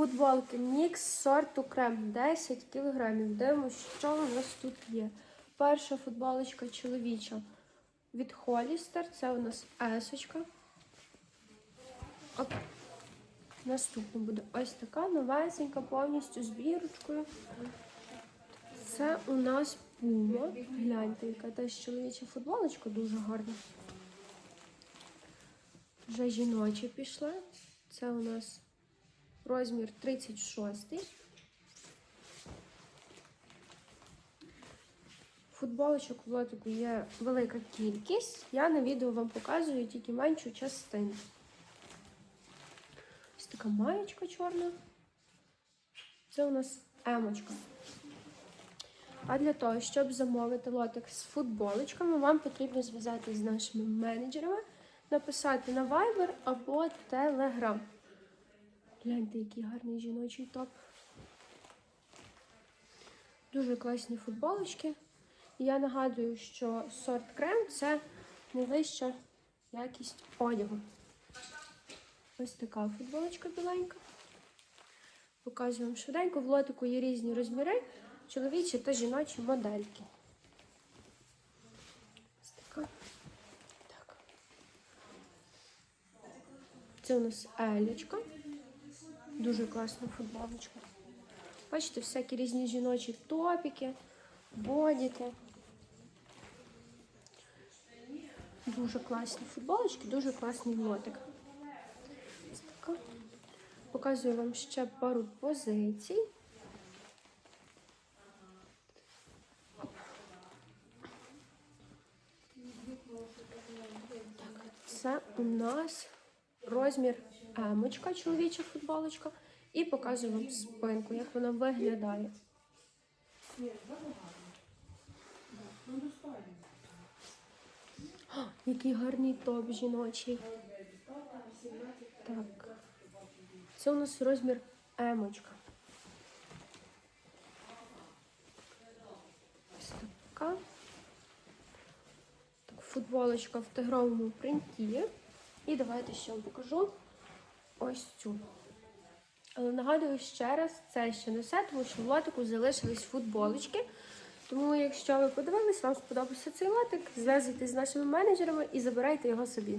Футболки Мікс сорту крем 10 кг. Дивимося, що у нас тут є. Перша футболочка чоловіча від Холістер. Це у нас есочка. Оп. Наступна буде ось така новесенька, повністю з бірочкою. Це у нас пума. Гляньте, яка теж чоловіча футболочка дуже гарна. Вже жіночі пішли. Це у нас розмір 36. Футболочок в лотику є велика кількість. Я на відео вам показую тільки меншу частину. Ось така маєчка чорна. Це у нас емочка. А для того, щоб замовити лотик з футболочками, вам потрібно зв'язатися з нашими менеджерами, написати на Viber або Telegram. Гляньте, який гарний жіночий топ. Дуже класні футболочки. І я нагадую, що сорт крем це найвища якість одягу. Ось така футболочка біленька. Показую вам швиденько. В лотику є різні розміри, чоловічі та жіночі модельки. Ось така. Так. Це у нас Елічка. Дуже класна футболочка. Бачите, всякі різні жіночі топіки, бодіки. Дуже класні футболочки, дуже класний лотик. Ось така. Показую вам ще пару позицій. Так, це у нас Розмір емочка, чоловіча футболочка. І показую вам спинку, як вона виглядає. О, який гарний топ жіночий. Так. Це у нас розмір емочка. Ось така. Так, футболочка в тигровому принті. І давайте ще вам покажу ось цю. Але нагадую ще раз, це ще не все, тому що в лотику залишились футболочки. Тому, якщо ви подивились, вам сподобався цей лотик, зв'язуйтесь з нашими менеджерами і забирайте його собі.